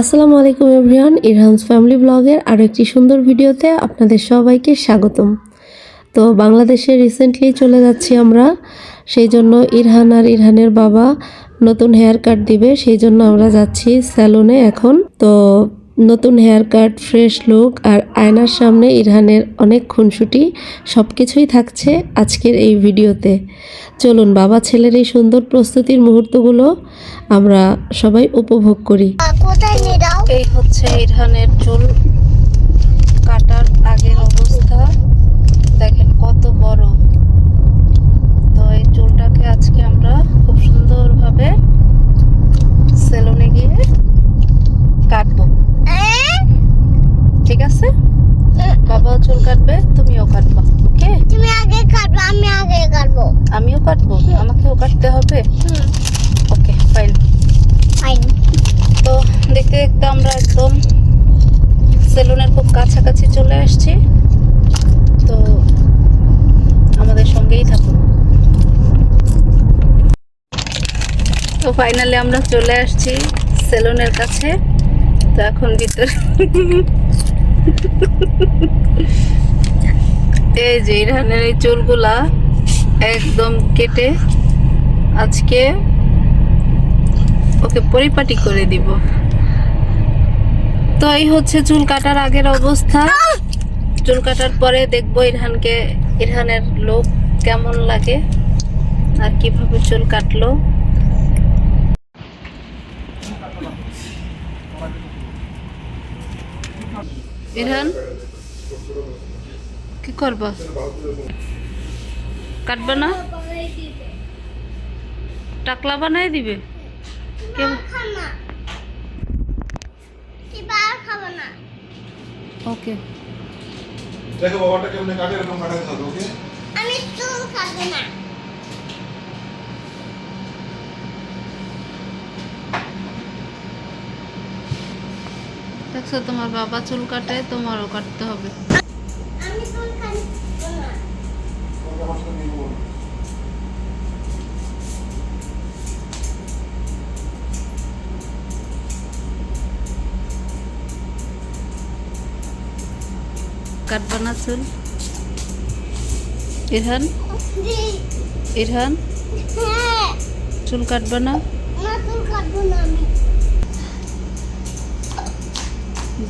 আসসালামু আলাইকুম everyone ইরহানস family ব্লগের আরও একটি সুন্দর ভিডিওতে আপনাদের সবাইকে স্বাগতম। তো বাংলাদেশে রিসেন্টলি চলে যাচ্ছি আমরা। সেই জন্য ইরহান আর ইরহানের বাবা নতুন হেয়ার কাট দিবে, সেই জন্য আমরা যাচ্ছি স্যালনে এখন। তো নতুন হেয়ার কাট ফ্রেশ লুক আর আয়নার সামনে ইরহানের অনেক খুনসুটি সব কিছুই থাকছে আজকের এই ভিডিওতে। চলুন বাবা ছেলের এই সুন্দর প্রস্তুতির মুহূর্তগুলো আমরা সবাই উপভোগ করি। এই হচ্ছে ইরহানের চুল কাটার আগের অবস্থা দেখেন কত বড় তো এই চুলটাকে আজকে আমরা খুব সুন্দরভাবে সেলুনে গিয়ে কাটবো ঠিক আছে বাবাও চুল কাটবে তুমিও কাটবা ওকে তুমি আগে কাটবো আমি আগে কাটবো আমিও কাটবো আমাকেও কাটতে হবে হুম ওকে ফাইন ফাইন তো দেখতে দেখতে আমরা একদম সেলুনের খুব কাছাকাছি চলে আসছি। তো আমাদের সঙ্গেই থাকুন। তো ফাইনালি আমরা চলে আসছি সেলুনের কাছে। তো এখন ভিতরে এই যে ইরহানের এই চুলগুলা একদম কেটে আজকে ওকে পরিপাটি করে দিব। তো এই হচ্ছে চুল কাটার আগের অবস্থা। চুল কাটার পরে দেখব ইরহানকে ইরহানের লোক কেমন লাগে আর কীভাবে চুল কাটলো। ইরহান কি করবা? কাটবা না? টাকলা বানাই দিবে? কেমন না ওকে দেখো বাবাটা কেমনে কাটে এরকম কাটাতে হবে ওকে আমি চুল খাব না দেখছ তোমার বাবা চুল কাটে তোমারও কাটতে হবে আমি চুল খাব না কাটবা না চুল? ইরহান? ইরহান? চুল কাটবা না?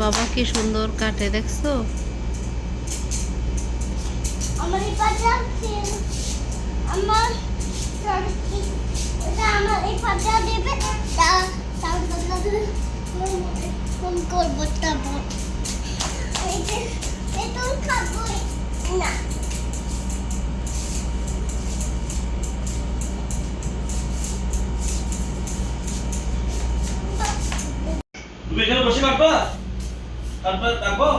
বাবা কি সুন্দর কাটে, দেখছ? তা তারপর। ফোন করব তারপর এই যে এটা খাব না তুমি এখানে বসে কাটবা তারপর কাটবো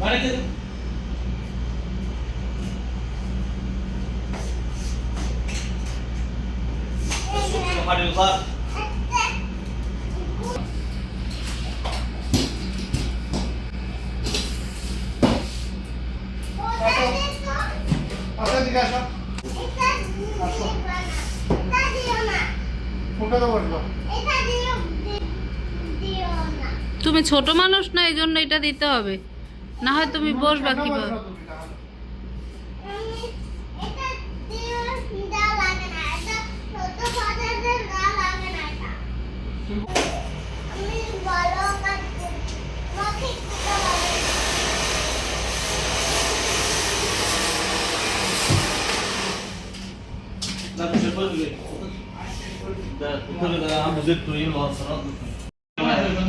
মানে কি হাড়ি তুমি ছোট মানুষ না, এই জন্য এটা দিতে হবে। না হয় তুমি বসবা কীভাবে? না, তুমি শেষ করে দিলে। দা তুমি দা আমি বুঝে তুই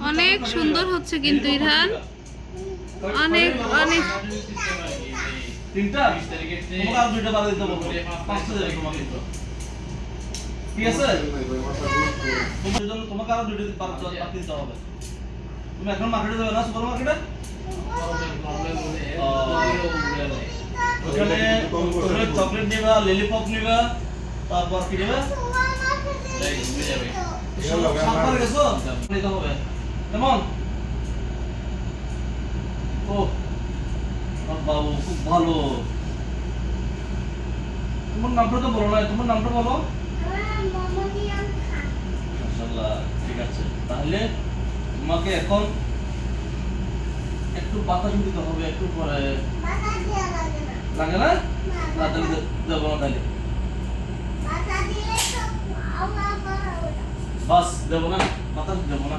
অনেক সুন্দর হচ্ছে কিন্তু ইরহান। অনেক অনেক। তিনটা? বিশ তারিখের যে তোমাকে দুইটা বাদ দিতে বলব পাঁচটা দেবে তোমাকে ঠিক আছে? তোমার জন্য তোমাকে তোমাকে আরও দুটো বাদ দিতে হবে। তুমি এখন মার্কেটে যাবে না সুপার মার্কেটে ওখানে চকলেট নিবা লিলিপপ নিবা তারপর কি নিবা? সাতবার গেছো? নিতে হবে। কেমন ও বাবু খুব ভালো। তোমার নামটা তো বলো না তোমার নামটা বলো। মাশাআল্লাহ ঠিক আছে। তাহলে তোমাকে এখন একটু বাতাস দিতে হবে একটু পরে। লাগে না। দেবো না? তাহলে। বাস দেবো না? বাতাস দেবো না?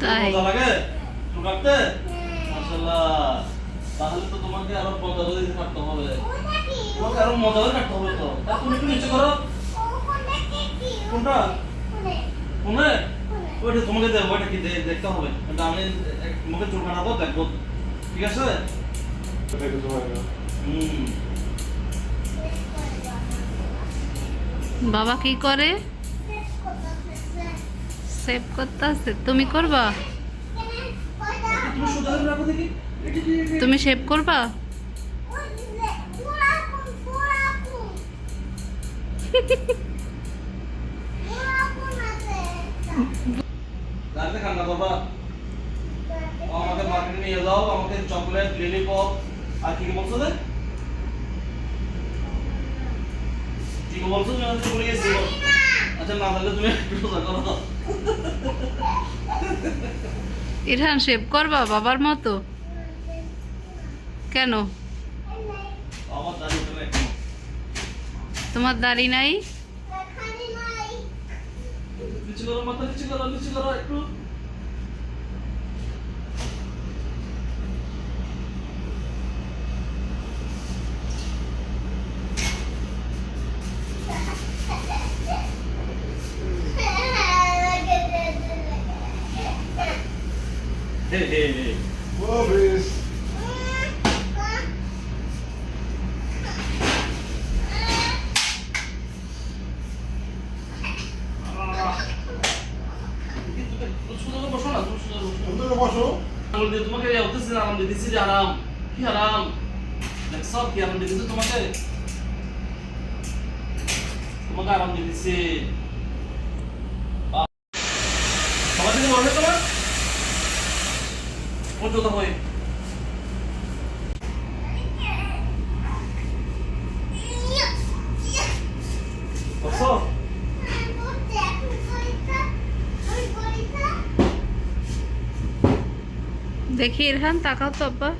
তাই। লাগে? চুল কাটতে? মাশাআল্লাহ। তাহলে তো তোমাকে আরও মজা করে কাটতে হবে। তোমাকে আরও মজা করে কাটতে হবে তো। তা তুমি একটু নিচে করো। কোনটা? কোনে? ওইটা তোমাকে দেবো ওইটা কি দেখতে হবে। কিন্তু আমি মুখে চুল কাটাবো দেখব। ঠিক আছে? হুম। বাবা কি করে? সেভ করতে আছে তুমি করবা? তুমি সেভ করবা? আমাকে চকলেট আর কি বলছো কি বলছো? আচ্ছা না তাহলে তুমি একটু সোজা করো। ইরহান শেভ করবা বাবার মতো। কেন। তোমার দাড়ি নাই? কিছু করো মাথা কিছু করো কিছু করো একটু হে হে হে সোজা করে বসো না তুমি সোজা বসো সুন্দর বসো আঙুল দিয়ে তোমাকে হতেছে আরাম দিচ্ছি যে আরাম। কি আরাম? দেখছ কি আরাম দিচ্ছে তোমাকে? তোমাকে আরাম দিয়ে হয়। দেখি, ইরহান, তাকাও তো আব্বা।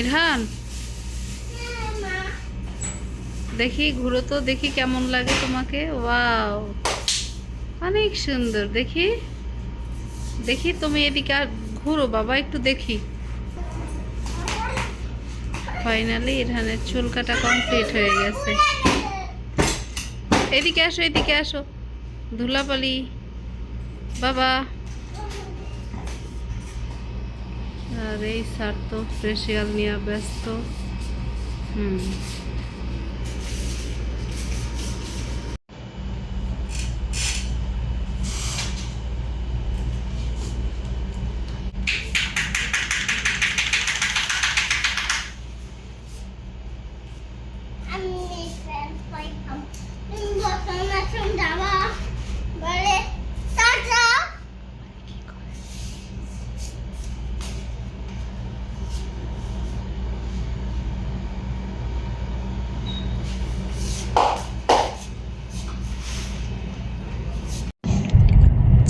ইরহান? দেখি, ঘুরো তো, দেখি কেমন লাগে তোমাকে। ওয়াও, অনেক সুন্দর, দেখি। দেখি তুমি এদিকে আর ঘুরো, বাবা একটু দেখি। ফাইনালি ইরহানের চুল কাটা কমপ্লিট হয়ে গেছে। এদিকে আসো এদিকে আসো। ধুলাপালি বাবা। আর এই স্যার তো ফেসিয়াল নিয়ে ব্যস্ত। হুম।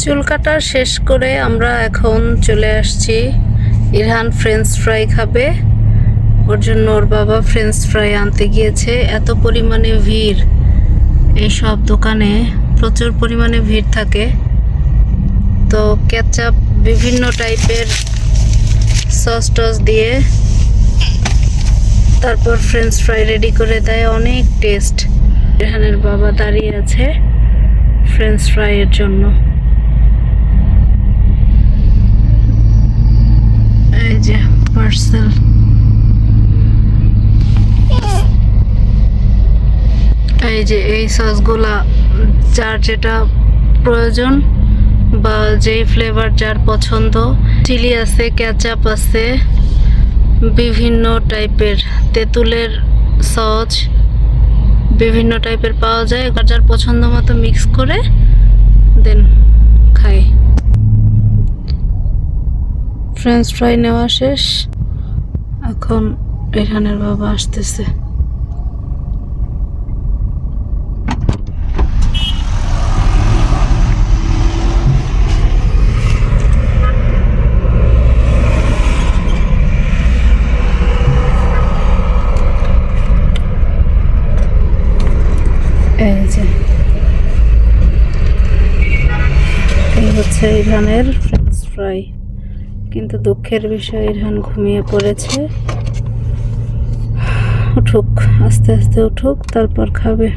চুল কাটা শেষ করে আমরা এখন চলে আসছি। ইরহান ফ্রেঞ্চ ফ্রাই খাবে। ওর জন্য ওর বাবা ফ্রেঞ্চ ফ্রাই আনতে গিয়েছে। এত পরিমাণে ভিড় এই সব দোকানে। প্রচুর পরিমাণে ভিড় থাকে। তো কেচাপ বিভিন্ন টাইপের সস টস দিয়ে তারপর ফ্রেঞ্চ ফ্রাই রেডি করে দেয়। অনেক টেস্ট রেহানের বাবা দাঁড়িয়ে আছে ফ্রেঞ্চ ফ্রাইয়ের জন্য। পার্সেল এই যে এই সসগুলা যার যেটা প্রয়োজন বা যেই ফ্লেভার যার পছন্দ। চিলি আছে ক্যাচাপ আছে, বিভিন্ন টাইপের তেঁতুলের সস বিভিন্ন টাইপের পাওয়া যায়, যার পছন্দ মতো মিক্স করে দেন খাই। ফ্রেঞ্চ ফ্রাই নেওয়া শেষ। এখন রেহানের বাবা আসতেছে। এই যে। হচ্ছে ইরহানের ফ্রেঞ্চ ফ্রাই কিন্তু দুঃখের বিষয় ইরহান ঘুমিয়ে পড়েছে। উঠুক আস্তে আস্তে উঠুক তারপর খাবে।